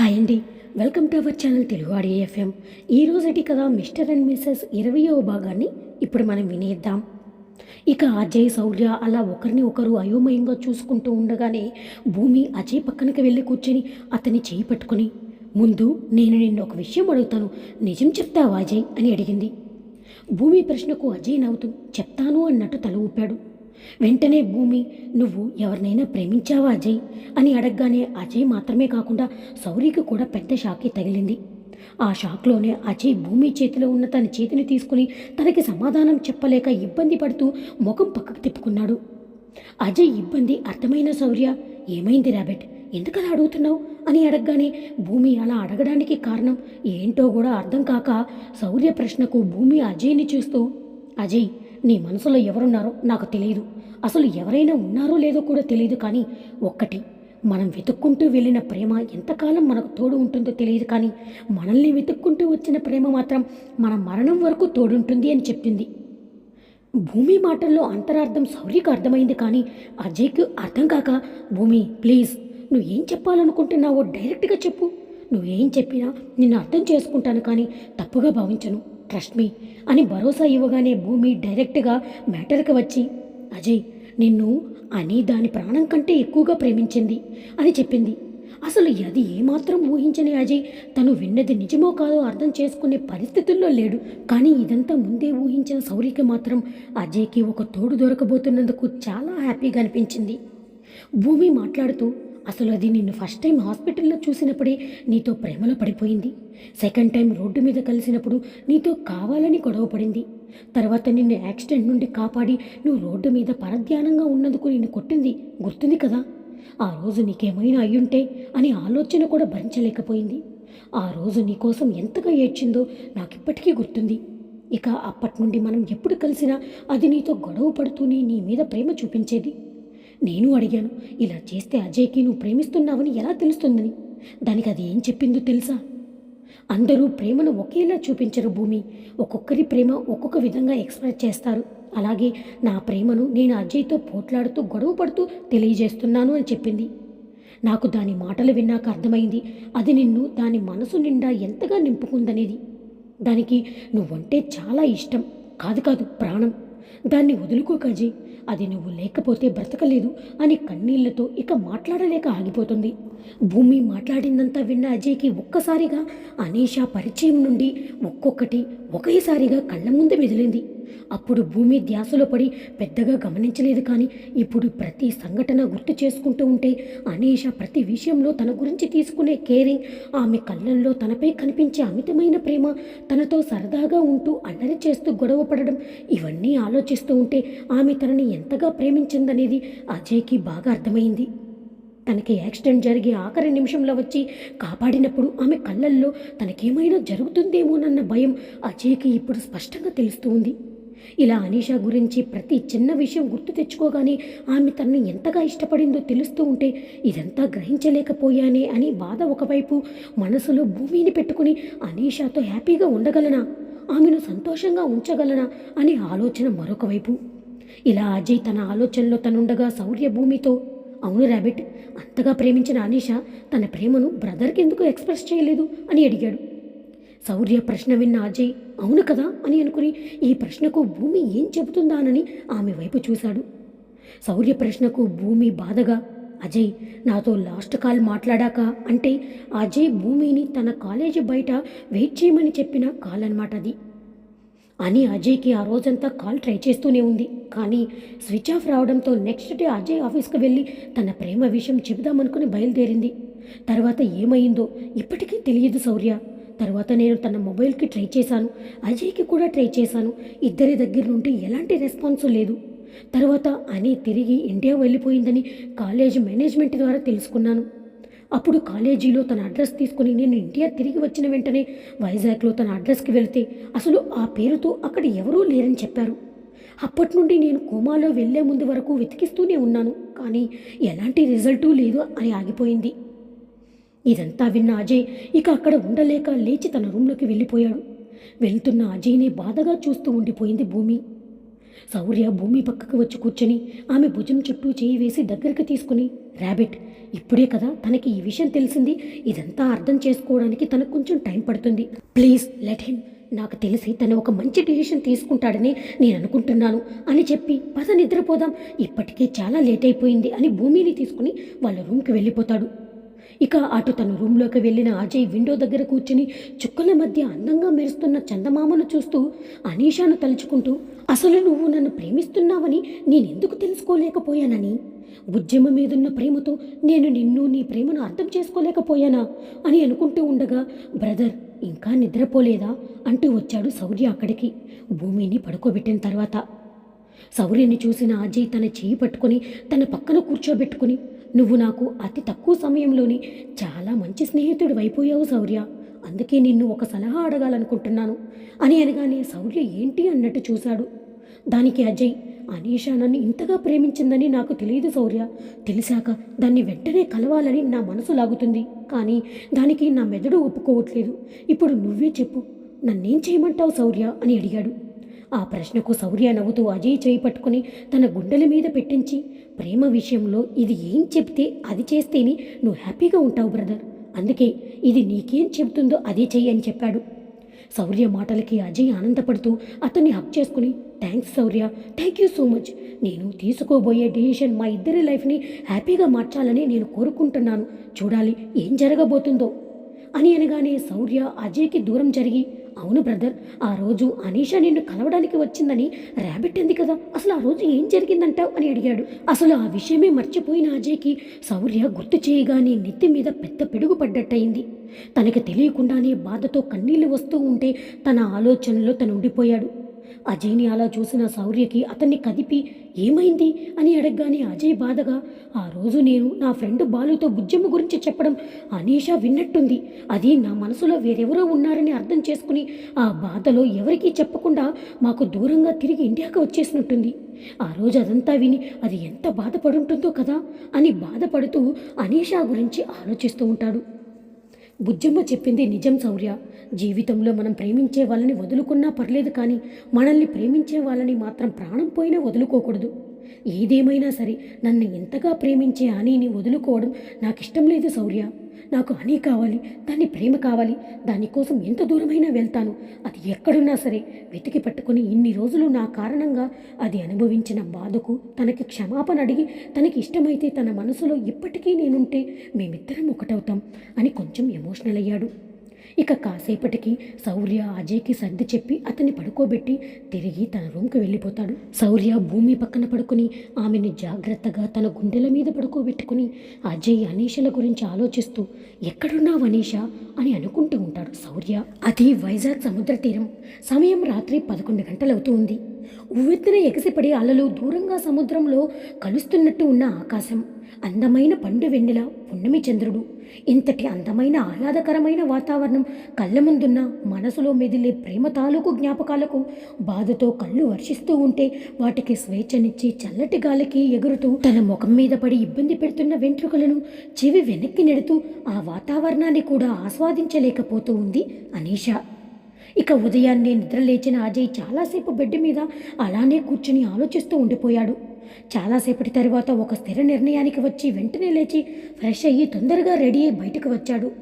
Hi అండి. Welcome to our channel Telugu audio FM. ఈ రోజుటి కదా మిస్టర్ అండ్ మిస్సెస్ ఇరవయో భాగాన్ని ఇప్పుడు మనం వినేద్దాం. ఇక అజయ్ శౌర్య అలా ఒకరిని ఒకరు అయోమయంగా చూసుకుంటూ ఉండగానే భూమి అజయ్ పక్కనకి వెళ్ళి కూర్చొని అతన్ని చేయి పట్టుకొని ముందు నేను నిన్ను ఒక విషయం అడుగుతాను. నిజం చెప్తావా అజయ్? అని అడిగింది. భూమి ప్రశ్నకు అజయ్ నవ్వుతూ చెప్తాను అన్నట్టు తల ఊపాడు. వెంటనే భూమి నువ్వు ఎవరినైనా ప్రేమించావా అజయ్? అని అడగగానే అజయ్ మాత్రమే కాకుండా సౌరికి కూడా పెద్ద షాకే తగిలింది. ఆ షాక్లోనే అజయ్ భూమి చేతిలో ఉన్న తన చేతిని తీసుకుని తనకి సమాధానం చెప్పలేక ఇబ్బంది పడుతూ ముఖం పక్కకు తిప్పుకున్నాడు. అజయ్ ఇబ్బంది అర్థమైన శౌర్య ఏమైంది రాబెట్? ఎందుకలా అడుగుతున్నావు? అని అడగగానే భూమి అలా అడగడానికి కారణం ఏంటో కూడా అర్థం కాక శౌర్య ప్రశ్నకు భూమి అజయ్ని చూస్తూ అజయ్ నీ మనసులో ఎవరున్నారో నాకు తెలియదు. అసలు ఎవరైనా ఉన్నారో లేదో కూడా తెలియదు కానీ ఒక్కటి మనం వెతుక్కుంటూ వెళ్ళిన ప్రేమ ఎంతకాలం మనకు తోడు ఉంటుందో తెలియదు కానీ మనల్ని వెతుక్కుంటూ వచ్చిన ప్రేమ మాత్రం మన మరణం వరకు తోడుంటుంది అని చెప్పింది. భూమి మాటల్లో అంతరార్థం సౌర్యకు అర్థమైంది కానీ అజయ్కి అర్థం కాక భూమి ప్లీజ్ నువ్వు ఏం చెప్పాలనుకుంటున్నావో డైరెక్ట్గా చెప్పు. నువ్వేం చెప్పినా నిన్ను అర్థం చేసుకుంటాను కానీ తప్పుగా భావించను. ట్రస్ట్ మీ అని భరోసా ఇవ్వగానే భూమి డైరెక్ట్గా మ్యాటర్కి వచ్చి అజయ్ నిన్ను అని దాని ప్రాణం కంటే ఎక్కువగా ప్రేమించింది అని చెప్పింది. అసలు అది ఏమాత్రం ఊహించని అజయ్ తను విన్నది నిజమో కాదో అర్థం చేసుకునే పరిస్థితుల్లో లేడు. కానీ ఇదంతా ముందే ఊహించిన సౌరికి మాత్రం అజయ్కి ఒక తోడు దొరకబోతున్నందుకు చాలా హ్యాపీగా అనిపించింది. భూమి మాట్లాడుతూ అసలు అది నిన్ను ఫస్ట్ టైం హాస్పిటల్లో చూసినప్పుడే నీతో ప్రేమలో పడిపోయింది. సెకండ్ టైం రోడ్డు మీద కలిసినప్పుడు నీతో కావాలని గొడవపడింది తర్వాత నిన్ను యాక్సిడెంట్ నుండి కాపాడి నువ్వు రోడ్డు మీద పరధ్యానంగా ఉన్నందుకు నిన్ను కొట్టింది. గుర్తుంది కదా? ఆ రోజు నీకేమైనా అయ్యుంటే అని ఆలోచన కూడా భరించలేకపోయింది. ఆ రోజు నీకోసం ఎంతగా ఏడ్చిందో నాకిప్పటికీ గుర్తుంది. ఇక అప్పటి నుండి మనం ఎప్పుడు కలిసినా అది నీతో గొడవ పడుతూనే నీ మీద ప్రేమ చూపించేది. నేను అడిగాను ఇలా చేస్తే అజయ్కి నువ్వు ప్రేమిస్తున్నావని ఎలా తెలుస్తుందని? దానికి అది ఏం చెప్పిందో తెలుసా? అందరూ ప్రేమను ఒకేలా చూపించరు భూమి. ఒక్కొక్కరి ప్రేమ ఒక్కొక్క విధంగా ఎక్స్ప్రెస్ చేస్తారు. అలాగే నా ప్రేమను నేను అజయ్తో పోట్లాడుతూ గొడవ పడుతూ తెలియజేస్తున్నాను అని చెప్పింది. నాకు దాని మాటలు విన్నాక అర్థమైంది అది నిన్ను దాని మనసు నిండా ఎంతగా నింపుకుందనేది. దానికి నువ్వంటే చాలా ఇష్టం. కాదు కాదు ప్రాణం. దాన్ని వదులుకో అజయ్ అది నువ్వు లేకపోతే బ్రతకలేదు అని కన్నీళ్ళతో ఇక మాట్లాడలేక ఆగిపోతుంది. భూమి మాట్లాడిందంతా విన్న అజయ్కి ఒక్కసారిగా అనీషా పరిచయం నుండి ఒక్కొక్కటి ఒకేసారిగా కళ్ళ ముందు మెదిలింది. అప్పుడు భూమి ధ్యాసలో పడి పెద్దగా గమనించలేదు కానీ ఇప్పుడు ప్రతి సంఘటన గుర్తు చేసుకుంటూ ఉంటే అనీష ప్రతి విషయంలో తన గురించి తీసుకునే కేరింగ్ ఆమె కళ్ళల్లో తనపై కనిపించే అమితమైన ప్రేమ తనతో సరదాగా ఉంటూ అల్లరి చేస్తూ గొడవ పడడం ఇవన్నీ ఆలోచిస్తూ ఉంటే ఆమె తనని ఎంతగా ప్రేమించిందనేది అజయ్కి బాగా అర్థమైంది. తనకి యాక్సిడెంట్ జరిగి ఆఖరి నిమిషంలో వచ్చి కాపాడినప్పుడు ఆమె కళ్ళల్లో తనకేమైనా జరుగుతుందేమోనన్న భయం అజయ్కి ఇప్పుడు స్పష్టంగా తెలుస్తూ ఉంది ఇలా అనీషా గురించి ప్రతి చిన్న విషయం గుర్తు తెచ్చుకోగానే ఆమె తనని ఎంతగా ఇష్టపడిందో తెలుస్తూ ఉంటే ఇదంతా గ్రహించలేకపోయానే అని బాధ ఒకవైపు మనసులో భూమిని పెట్టుకుని అనీషాతో హ్యాపీగా ఉండగలనా? ఆమెను సంతోషంగా ఉంచగలనా? అనే ఆలోచన మరొకవైపు. ఇలా అజయ్ తన ఆలోచనలో తనుండగా శౌర్య భూమితో అవును ర్యాబిట్ అంతగా ప్రేమించిన అనీష తన ప్రేమను బ్రదర్కి ఎందుకు ఎక్స్ప్రెస్ చేయలేదు? అని అడిగాడు. శౌర్య ప్రశ్న విన్న అజయ్ అవును కదా? అని అనుకుని ఈ ప్రశ్నకు భూమి ఏం చెబుతుందానని ఆమె వైపు చూశాడు. శౌర్య ప్రశ్నకు భూమి బాధగా అజయ్ నాతో లాస్ట్ కాల్ మాట్లాడాక అంటే అజయ్ భూమిని తన కాలేజీ బయట వెయిట్ చేయమని చెప్పిన కాల్ అనమాట అది. అని అజయ్కి ఆ రోజంతా కాల్ ట్రై చేస్తూనే ఉంది. కానీ స్విచ్ ఆఫ్ రావడంతో నెక్స్ట్ డే అజయ్ ఆఫీస్కి వెళ్ళి తన ప్రేమ విషయం చెబుదామనుకుని బయలుదేరింది. తర్వాత ఏమైందో ఇప్పటికీ తెలియదు శౌర్య. తర్వాత నేను తన మొబైల్కి ట్రై చేశాను. అజయ్కి కూడా ట్రై చేశాను. ఇద్దరి దగ్గర నుండి ఎలాంటి రెస్పాన్స్ లేదు. తర్వాత అని తిరిగి ఇండియా వెళ్ళిపోయిందని కాలేజ్ మేనేజ్మెంట్ ద్వారా తెలుసుకున్నాను. అప్పుడు కాలేజీలో తన అడ్రస్ తీసుకుని నేను ఇండియా తిరిగి వచ్చిన వెంటనే వైజాగ్లో తన అడ్రస్కి వెళ్తే అసలు ఆ పేరుతో అక్కడ ఎవరూ లేరని చెప్పారు. అప్పటి నుండి నేను కోమాలో వెళ్ళే ముందు వరకు వెతికిస్తూనే ఉన్నాను కానీ ఎలాంటి రిజల్టు లేదు అని ఆగిపోయింది. ఇదంతా విన్న అజయ్ ఇక అక్కడ ఉండలేక లేచి తన రూమ్లోకి వెళ్ళిపోయాడు. వెళ్తున్న అజయ్ని బాధగా చూస్తూ ఉండిపోయింది భూమి. శౌర్య భూమి పక్కకు వచ్చి కూర్చొని ఆమె భుజం చుట్టూ చేయి వేసి దగ్గరికి తీసుకుని ర్యాబిట్ ఇప్పుడే కదా తనకి ఈ విషయం తెలిసింది. ఇదంతా అర్థం చేసుకోవడానికి తనకు కొంచెం టైం పడుతుంది. ప్లీజ్ లెట్ హిమ్ నాకు తెలిసి తను ఒక మంచి డిసిషన్ తీసుకుంటాడని నేను అనుకుంటున్నాను అని చెప్పి పద నిద్రపోదాం. ఇప్పటికే చాలా లేట్ అయిపోయింది అని భూమిని తీసుకుని వాళ్ళ రూమ్కి వెళ్ళిపోతాడు. ఇక అటు తన రూమ్లోకి వెళ్ళిన అజయ్ విండో దగ్గర కూర్చుని చుక్కల మధ్య అందంగా మెరుస్తున్న చందమామను చూస్తూ అనీషాను తలుచుకుంటూ అసలు నువ్వు నన్ను ప్రేమిస్తున్నావని నేనెందుకు తెలుసుకోలేకపోయానని? ఉద్యమం మీదున్న ప్రేమతో నేను నిన్ను నీ ప్రేమను అర్థం చేసుకోలేకపోయానా? అని అనుకుంటూ ఉండగా బ్రదర్ ఇంకా నిద్రపోలేదా? అంటూ వచ్చాడు శౌర్య అక్కడికి భూమిని పడుకోబెట్టిన తర్వాత. శౌర్యని చూసిన అజయ్ తన చేయి పట్టుకొని తన పక్కన కూర్చోబెట్టుకుని నువ్వు నాకు అతి తక్కువ సమయంలోనే చాలా మంచి స్నేహితుడు అయిపోయావు శౌర్య. అందుకే నిన్ను ఒక సలహా అడగాలనుకుంటున్నాను. అని అనగానే శౌర్య ఏంటి అన్నట్టు చూశాడు. దానికి అజయ్ అనీషా నన్ను ఇంతగా ప్రేమించిందని నాకు తెలియదు శౌర్య. తెలిసాక దాన్ని వెంటనే కలవాలని నా మనసు లాగుతుంది. కానీ దానికి నా మెదడు ఒప్పుకోవట్లేదు. ఇప్పుడు నువ్వే చెప్పు నన్నేం చేయమంటావు శౌర్య? అని అడిగాడు. ఆ ప్రశ్నకు శౌర్య నవ్వుతూ అజయ్ చేయి పట్టుకుని తన గుండెల మీద పెట్టించి ప్రేమ విషయంలో ఇది ఏం చెప్తే అది చేస్తేనే నువ్వు హ్యాపీగా ఉంటావు బ్రదర్. అందుకే ఇది నీకేం చెబుతుందో అదే చెయ్యి అని చెప్పాడు. శౌర్య మాటలకి అజయ్ ఆనందపడుతూ అతన్ని హక్ చేసుకుని thanks Shaurya thank you so much. నేను తీసుకోబోయే డిసిషన్ మా ఇద్దరి లైఫ్ని హ్యాపీగా మార్చాలని నేను కోరుకుంటున్నాను. చూడాలి ఏం జరగబోతుందో. అని అనగానే శౌర్య అజయ్కి దూరం జరిగి అవును బ్రదర్ ఆ రోజు అనీష నిన్ను కలవడానికి వచ్చిందని ర్యాబిట్ అంది కదా అసలు ఆ రోజు ఏం జరిగిందంటావు? అని అడిగాడు. అసలు ఆ విషయమే మర్చిపోయిన అజయ్కి శౌర్య గుర్తు చేయగానే నెత్తి మీద పెద్ద పిడుగు పడ్డట్టయింది. తనకి తెలియకుండానే బాధతో కన్నీళ్ళు వస్తూ ఉంటే తన ఆలోచనలో తను ఉండిపోయాడు అజయ్ని అలా చూసిన శౌర్యకి అతన్ని కదిపి ఏమైంది? అని అడగగానే అజయ్ బాధగా ఆ రోజు నేను నా ఫ్రెండ్ బాలుతో బుజ్జమ్మ గురించి చెప్పడం అనీషా విన్నట్టుంది. అది నా మనసులో వేరెవరో ఉన్నారని అర్థం చేసుకుని ఆ బాధలో ఎవరికీ చెప్పకుండా మాకు దూరంగా తిరిగి ఇండియాకి వచ్చేసినట్టుంది. ఆ రోజు అదంతా విని అది ఎంత బాధపడుంటుందో కదా? అని బాధపడుతూ అనీషా గురించి ఆలోచిస్తూ ఉంటాడు. బుజ్జమ్మ చెప్పింది నిజం శౌర్య జీవితంలో మనం ప్రేమించే వాళ్ళని వదులుకున్నా పర్లేదు కానీ మనల్ని ప్రేమించే వాళ్ళని మాత్రం ప్రాణం పోయినా వదులుకోకూడదు. ఏదేమైనా సరే నన్ను ఎంతగా ప్రేమించే అనీని వదులుకోవడం నాకు ఇష్టం లేదు శౌర్య నాకు హనీ కావాలి దాని ప్రేమ కావాలి దానికోసం ఎంత దూరమైనా వెళ్తాను. అది ఎక్కడున్నా సరే వెతికి పట్టుకుని ఇన్ని రోజులు నా కారణంగా అది అనుభవించిన బాధకు తనకి క్షమాపణ అడిగి తనకి ఇష్టమైతే తన మనసులో ఇప్పటికీ నేనుంటే మేమిద్దరం ఒకటవుతాం అని కొంచెం ఎమోషనల్ అయ్యాడు. ఇక కాసేపటికి శౌర్య అజయ్కి సర్ది చెప్పి అతన్ని పడుకోబెట్టి తిరిగి తన రూమ్కి వెళ్ళిపోతాడు. శౌర్య భూమి పక్కన పడుకుని ఆమెను జాగ్రత్తగా తన గుండెల మీద పడుకోబెట్టుకుని అజయ్ అనీషల గురించి ఆలోచిస్తూ ఎక్కడున్నావు అనీష? అని అనుకుంటూ ఉంటాడు శౌర్య. అది వైజాగ్ సముద్ర తీరం. సమయం రాత్రి పదకొండు గంటలవుతూ ఉంది. ఉవ్వెత్తున ఎగసిపడి అలలు దూరంగా సముద్రంలో కలుస్తున్నట్టు ఉన్న ఆకాశం. అందమైన పండు వెన్నెల పున్నమి చంద్రుడు. ఇంతటి అందమైన ఆహ్లాదకరమైన వాతావరణం కళ్ళ ముందున్న మనసులో మెదిలే ప్రేమ తాలూకు జ్ఞాపకాలకు బాధతో కళ్ళు వర్షిస్తూ ఉంటే వాటికి స్వేచ్ఛనిచ్చి చల్లటి గాలికి ఎగురుతూ తన ముఖం మీద పడి ఇబ్బంది పెడుతున్న వెంట్రుకలను చెవి వెనక్కి నెడుతూ ఆ వాతావరణాన్ని కూడా ఆస్వాదించలేకపోతూ ఉంది అనీషా. ఇక ఉదయాన్నే నిద్రలేచిన అజయ్ చాలాసేపు బెడ్ మీద అలానే కూర్చుని ఆలోచిస్తూ ఉండిపోయాడు. చాలాసేపటి తర్వాత ఒక స్థిర నిర్ణయానికి వచ్చి వెంటనే లేచి ఫ్రెష్ అయ్యి తొందరగా రెడీ అయి బయటకు వచ్చాడు.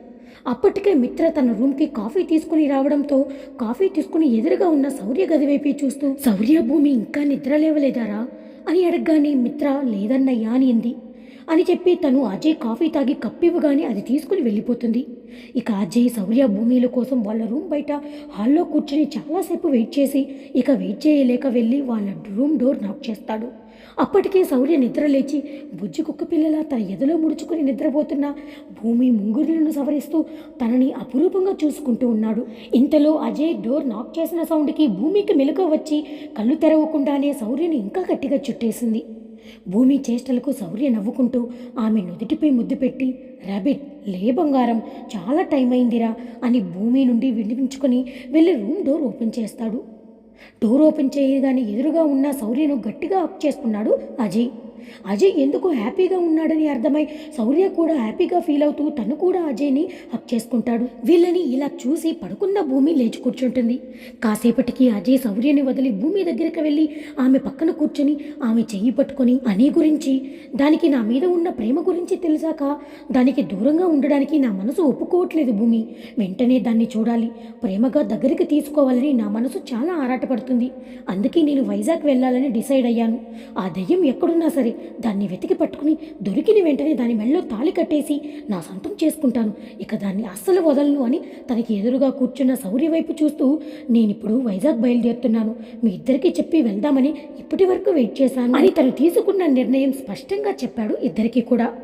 అప్పటికే మిత్ర తన రూమ్కి కాఫీ తీసుకుని రావడంతో కాఫీ తీసుకుని ఎదురుగా ఉన్న శౌర్య గది వైపే చూస్తూ శౌర్య భూమి ఇంకా నిద్ర లేవలేదారా? అని అడగగానే మిత్ర లేదన్నయ్యా అనింది అని చెప్పి తను అజయ్ కాఫీ తాగి కప్పివ్వగానే అది తీసుకుని వెళ్ళిపోతుంది. ఇక అజయ్ శౌర్య భూమిల కోసం వాళ్ళ రూమ్ బయట హాల్లో కూర్చుని చాలాసేపు వెయిట్ చేసి ఇక వెయిట్ చేయలేక వెళ్ళి వాళ్ళ రూమ్ డోర్ నాక్ చేస్తాడు. అప్పటికే శౌర్య నిద్ర లేచి బుజ్జి కుక్క పిల్లల తన ఎదలో ముడుచుకుని నిద్రపోతున్న భూమి ముంగురులను సవరిస్తూ తనని అపురూపంగా చూసుకుంటూ ఉన్నాడు. ఇంతలో అజయ్ డోర్ నాక్ చేసిన సౌండ్కి భూమికి మెలుక వచ్చి కళ్ళు తెరవకుండానే శౌర్యని ఇంకా గట్టిగా చుట్టేసింది. భూమి చేష్టలకు శౌర్య నవ్వుకుంటూ ఆమె నుదుటిపై ముద్దు పెట్టి రాబిట్ లే బంగారం చాలా టైం అయిందిరా అని భూమి నుండి వినిపించుకొని వెళ్ళి రూమ్ డోర్ ఓపెన్ చేస్తాడు. డోర్ ఓపెన్ చేయగానే ఎదురుగా ఉన్న శౌర్యను గట్టిగా అప్ చేసుకున్నాడు అజయ్. అజయ్ ఎందుకు హ్యాపీగా ఉన్నాడని అర్థమై శౌర్య కూడా హ్యాపీగా ఫీల్ అవుతూ తను కూడా అజయ్ని హక్ హక్ చేసుకుంటాడు. వీళ్ళని ఇలా చూసి పడుకున్న భూమి లేచి కూర్చుంటుంది. కాసేపటికి అజయ్ శౌర్యని వదిలి భూమి దగ్గరికి వెళ్ళి ఆమె పక్కన కూర్చొని ఆమె చెయ్యి పట్టుకొని అని గురించి? దానికి నా మీద ఉన్న ప్రేమ గురించి తెలిసాక? దానికి దూరంగా ఉండడానికి నా మనసు ఒప్పుకోవట్లేదు భూమి. వెంటనే దాన్ని చూడాలి. ప్రేమగా దగ్గరికి తీసుకోవాలని నా మనసు చాలా ఆరాటపడుతుంది. అందుకే నేను వైజాగ్ వెళ్ళాలని డిసైడ్ అయ్యాను. ఆ దెయ్యం ఎక్కడున్నా సరే దాన్ని వెతికి పట్టుకుని దొరికిన వెంటనే దాని మెళ్ళలో తాళి కట్టేసి నా సొంతం చేసుకుంటాను. ఇక దాన్ని అస్సలు వదలను అని తనకి ఎదురుగా కూర్చున్న సౌర్య వైపు చూస్తూ నేనిప్పుడు వైజాగ్ బయలుదేరుతున్నాను. మీ ఇద్దరికీ చెప్పి వెళ్దామని ఇప్పటి వరకు వెయిట్ చేశాను అని తను తీసుకున్న నిర్ణయం స్పష్టంగా చెప్పాడు ఇద్దరికీ కూడా.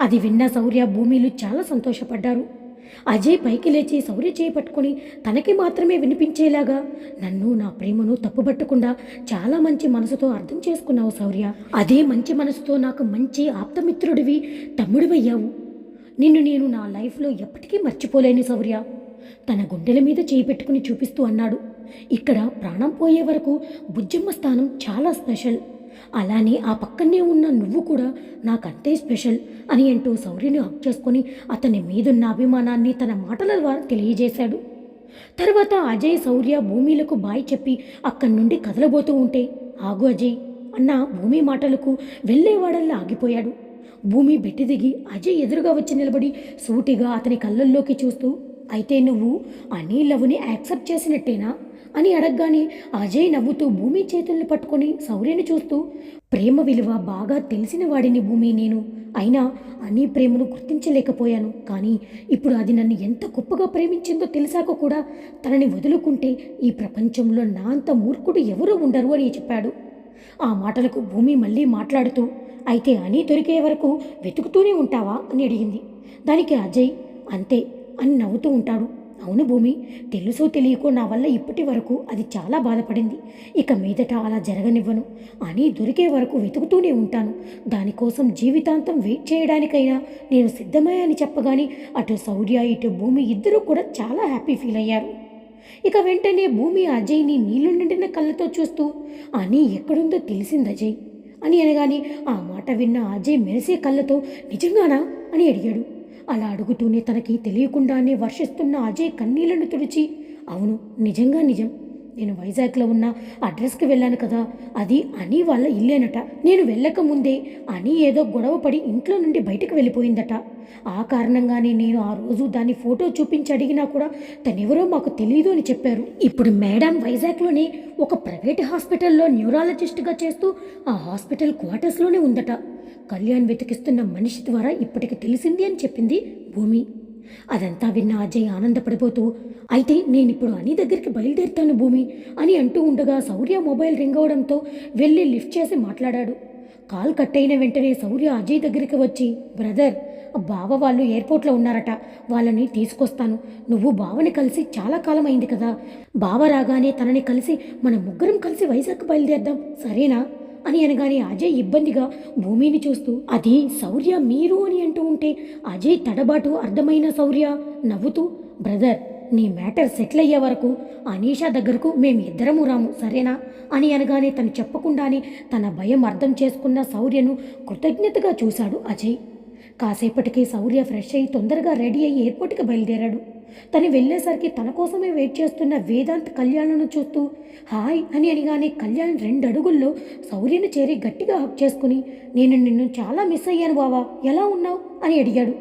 అది విన్న శౌర్య భూమిలు చాలా సంతోషపడ్డారు. అజయ్ పైకి లేచి శౌర్య చేయి పట్టుకొని తనకి మాత్రమే వినిపించేలాగా నన్ను నా ప్రేమను తప్పుబట్టకుండా చాలా మంచి మనసుతో అర్థం చేసుకున్నావు శౌర్య. అదే మంచి మనసుతో నాకు మంచి ఆప్తమిత్రుడివి తమ్ముడివయ్యావు. నిన్ను నేను నా లైఫ్లో ఎప్పటికీ మర్చిపోలేను శౌర్య. తన గుండెల మీద చేయి పెట్టుకుని చూపిస్తూ అన్నాడు. ఇక్కడ ప్రాణం పోయే వరకు బుజ్జమ్మ స్థానం చాలా స్పెషల్. అలానే ఆ పక్కనే ఉన్న నువ్వు కూడా నాకంతే స్పెషల్ అని అంటూ శౌర్యని హక్ చేసుకొని అతని మీదున్న అభిమానాన్ని తన మాటల ద్వారా తెలియజేశాడు. తర్వాత అజయ్ శౌర్య భూమిలకు బాయ్ చెప్పి అక్కడి నుండి కదలబోతూ ఉంటే ఆగు అజయ్ అన్న భూమి మాటలకు వెళ్ళేవాడల్లా ఆగిపోయాడు. భూమి బెట్టి దిగి అజయ్ ఎదురుగా వచ్చి నిలబడి సూటిగా అతని కళ్ళల్లోకి చూస్తూ అయితే నువ్వు అనీ లవ్ని యాక్సెప్ట్ చేసినట్టేనా? అని అడగగానే అజయ్ నవ్వుతూ భూమి చేతుల్ని పట్టుకొని సౌర్యని చూస్తూ ప్రేమ విలువ బాగా తెలిసిన వాడిని భూమి నేను. అయినా అనీ ప్రేమను గుర్తించలేకపోయాను. కానీ ఇప్పుడు అది నన్ను ఎంత గొప్పగా ప్రేమించిందో తెలిసాక కూడా తనని వదులుకుంటే ఈ ప్రపంచంలో నా అంత మూర్ఖుడు ఎవరూ ఉండరు అని చెప్పాడు. ఆ మాటలకు భూమి మళ్ళీ మాట్లాడుతూ అయితే అని దొరికే వరకు వెతుకుతూనే ఉంటావా? అని అడిగింది. దానికి అజయ్ అంతే అని నవ్వుతూ ఉంటాడు. అవును భూమి. తెలుసో తెలియకో నా వల్ల ఇప్పటి వరకు అది చాలా బాధపడింది. ఇక మీదట అలా జరగనివ్వను. అని దొరికే వరకు వెతుకుతూనే ఉంటాను. దానికోసం జీవితాంతం వెయిట్ చేయడానికైనా నేను సిద్ధమే అని చెప్పగానే అటు శౌర్య ఇటు భూమి ఇద్దరూ కూడా చాలా హ్యాపీ ఫీల్ అయ్యారు. ఇక వెంటనే భూమి అజయ్ని నీళ్ళు నిండిన కళ్ళతో చూస్తూ అని ఎక్కడుందో తెలిసింది అజయ్ అని అనగానే ఆ మాట విన్న అజయ్ మెరిసే కళ్ళతో నిజంగానా? అని అడిగాడు. అలా అడుగుతూనే తనకి తెలియకుండానే వర్షిస్తున్న అజయ్ కన్నీళ్ళను తుడిచి అవును నిజంగా నిజం. నేను వైజాగ్లో ఉన్న అడ్రస్కి వెళ్ళాను కదా. అది అని వాళ్ళ ఇల్లేనట. నేను వెళ్ళక ముందే అని ఏదో గొడవ పడి ఇంట్లో నుండి బయటకు వెళ్ళిపోయిందట. ఆ కారణంగానే నేను ఆ రోజు దాని ఫోటో చూపించి అడిగినా కూడా తనెవరో మాకు తెలియదు అని చెప్పారు. ఇప్పుడు మేడం వైజాగ్లోనే ఒక ప్రైవేట్ హాస్పిటల్లో న్యూరాలజిస్ట్గా చేస్తూ ఆ హాస్పిటల్ క్వార్టర్స్లోనే ఉందట. కళ్యాణ్ వెతికిస్తున్న మనిషి ద్వారా ఇప్పటికి తెలిసింది అని చెప్పింది భూమి. అదంతా విన్న అజయ్ ఆనందపడిపోతూ అయితే నేనిప్పుడు అని దగ్గరికి బయలుదేరుతాను భూమి అని అంటూ ఉండగా శౌర్య మొబైల్ రింగ్ అవడంతో వెళ్ళి లిఫ్ట్ చేసి మాట్లాడాడు. కాల్ కట్ అయిన వెంటనే శౌర్య అజయ్ దగ్గరికి వచ్చి బ్రదర్ బావ వాళ్ళు ఎయిర్పోర్ట్లో ఉన్నారట వాళ్ళని తీసుకొస్తాను. నువ్వు బావని కలిసి చాలా కాలం అయింది కదా. బావ రాగానే తనని కలిసి మన ముగ్గురం కలిసి వైజాగ్ బయలుదేరదాం. సరేనా? అని అనగానే అజయ్ ఇబ్బందిగా భూమిని చూస్తూ అది శౌర్య మీరు అని అంటూ ఉంటే అజయ్ తడబాటు అర్థమైన శౌర్య? నవ్వుతూ బ్రదర్ నీ మ్యాటర్ సెటిల్ అయ్యే వరకు అనీషా దగ్గరకు మేము ఇద్దరము రాము సరేనా? అని అనగానే తను చెప్పకుండానే తన భయం అర్థం చేసుకున్న శౌర్యను కృతజ్ఞతగా చూశాడు అజయ్. కాసేపటికి శౌర్య ఫ్రెష్ అయ్యి తొందరగా రెడీ అయ్యి ఎయిర్పోర్ట్కి బయలుదేరాడు. తను వెళ్ళేసరికి తన కోసమే వెయిట్ చేస్తున్న వేదాంత్ కళ్యాణ్ను చూస్తూ హాయ్ అని అనగానే కళ్యాణ్ రెండు అడుగుల్లో సౌర్యను చేరి గట్టిగా హక్ చేసుకుని నేను నిన్ను చాలా మిస్ అయ్యాను బావా ఎలా ఉన్నావు? అని అడిగాడు.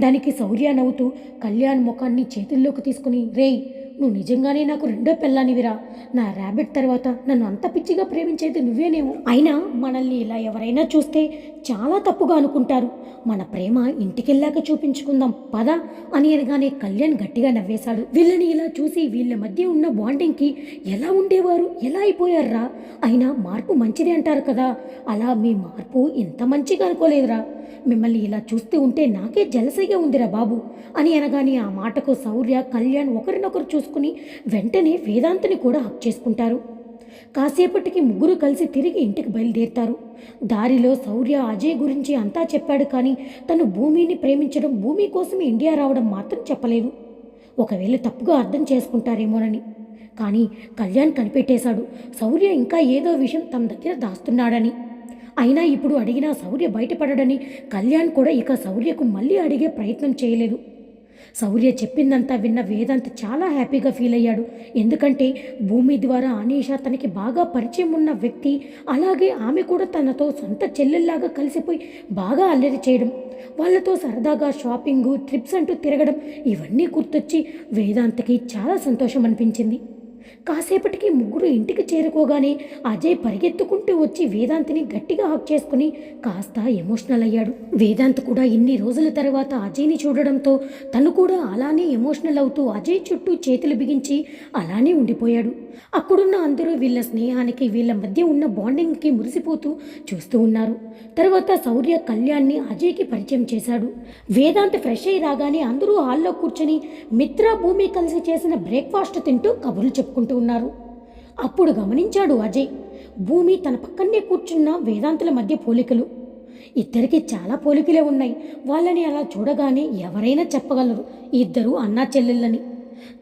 దానికి శౌర్య నవ్వుతూ కళ్యాణ్ ముఖాన్ని చేతుల్లోకి తీసుకుని రేయ్ నువ్వు నిజంగానే నాకు రెండో పెళ్ళానివిరా? నా ర్యాబిట్ తర్వాత నన్ను అంత పిచ్చిగా ప్రేమించేది నువ్వేనేమో అయినా మనల్ని ఇలా ఎవరైనా చూస్తే చాలా తప్పుగా అనుకుంటారు. మన ప్రేమ ఇంటికెళ్ళాక చూపించుకుందాం పద అని అనగానే కళ్యాణ్ గట్టిగా నవ్వేశాడు. వీళ్ళని ఇలా చూసి వీళ్ళ మధ్య ఉన్న బాండింగ్కి ఎలా ఉండేవారు? ఎలా అయిపోయారురా? అయినా మార్పు మంచిదే అంటారు కదా. అలా మీ మార్పు ఇంత మంచిగా అనుకోలేదురా. మిమ్మల్ని ఇలా చూస్తూ ఉంటే నాకే జలసైగా ఉందిరా బాబు అని అనగానే ఆ మాటకు శౌర్య కళ్యాణ్ ఒకరినొకరు తీసుకుని వెంటనే వేదాంతని కూడా హక్ చేసుకుంటారు. కాసేపటికి ముగ్గురు కలిసి తిరిగి ఇంటికి బయలుదేరుతారు. దారిలో శౌర్య అజయ్ గురించి అంతా చెప్పాడు కానీ తను భూమిని ప్రేమించడం భూమి కోసం ఇండియా రావడం మాత్రం చెప్పలేదు. ఒకవేళ తప్పుగా అర్థం చేసుకుంటారేమోనని. కానీ కళ్యాణ్ కనిపెట్టేశాడు శౌర్య ఇంకా ఏదో విషయం తమ దగ్గర దాస్తున్నాడని. అయినా ఇప్పుడు అడిగినా శౌర్య బయటపడడని కళ్యాణ్ కూడా ఇక శౌర్యకు మళ్ళీ అడిగే ప్రయత్నం చేయలేదు. శౌర్య చెప్పిందంతా విన్న వేదాంత్ చాలా హ్యాపీగా ఫీల్ అయ్యాడు. ఎందుకంటే భూమి ద్వారా అనీష తనకి బాగా పరిచయం ఉన్న వ్యక్తి అలాగే ఆమె కూడా తనతో సొంత చెల్లెల్లాగా కలిసిపోయి బాగా అల్లరి చేయడం వాళ్ళతో సరదాగా షాపింగ్ ట్రిప్స్ అంటూ తిరగడం ఇవన్నీ గుర్తొచ్చి వేదాంత్కి చాలా సంతోషం అనిపించింది. కాసేపటికి ముగ్గురు ఇంటికి చేరుకోగానే అజయ్ పరిగెత్తుకుంటూ వచ్చి వేదాంతిని గట్టిగా హక్ చేసుకుని కాస్త ఎమోషనల్ అయ్యాడు. వేదాంత్ కూడా ఇన్ని రోజుల తర్వాత అజయ్ని చూడడంతో తను కూడా అలానే ఎమోషనల్ అవుతూ అజయ్ చుట్టూ చేతులు బిగించి అలానే ఉండిపోయాడు. అక్కడున్న అందరూ వీళ్ళ స్నేహానికి వీళ్ళ మధ్య ఉన్న బాండింగ్కి మురిసిపోతూ చూస్తూ ఉన్నారు. తర్వాత శౌర్య కళ్యాణ్ని అజయ్కి పరిచయం చేశాడు. వేదాంత్ ఫ్రెష్ అయి రాగానే అందరూ హాల్లో కూర్చొని మిత్ర భూమి కలిసి చేసిన బ్రేక్ఫాస్ట్ తింటూ కబుర్లు చెప్పుకుంటూ ఉన్నారు. అప్పుడు గమనించాడు అజయ్ భూమి తన పక్కనే కూర్చున్న వేదాంతుల మధ్య పోలికలు. ఇద్దరికి చాలా పోలికలే ఉన్నాయి. వాళ్ళని అలా చూడగానే ఎవరైనా చెప్పగలరు ఇద్దరు అన్నా చెల్లెళ్ళని.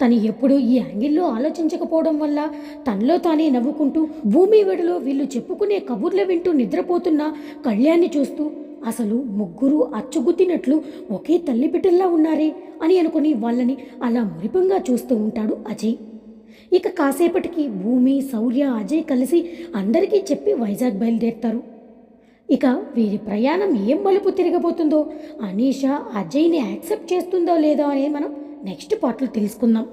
తను ఎప్పుడూ ఈ యాంగిల్లో ఆలోచించకపోవడం వల్ల తనలో తానే నవ్వుకుంటూ భూమి వెడలో వీళ్ళు చెప్పుకునే కబుర్లు వింటూ నిద్రపోతున్న కళ్యాణ్ని చూస్తూ అసలు ముగ్గురు అచ్చుగుద్దినట్లు ఒకే తల్లి బిడ్డల్లా ఉన్నారే అని అనుకుని వాళ్ళని అలా మురిపంగా చూస్తూ ఉంటాడు అజయ్. ఇక కాసేపటికి భూమి శౌర్య అజయ్ కలిసి అందరికీ చెప్పి వైజాగ్ బయలుదేరుతారు. ఇక వీరి ప్రయాణం ఏం మలుపు తిరగబోతుందో అనీష అజయ్ని యాక్సెప్ట్ చేస్తుందో లేదో అనేది మనం నెక్స్ట్ పార్ట్లో తెలుసుకుందాం.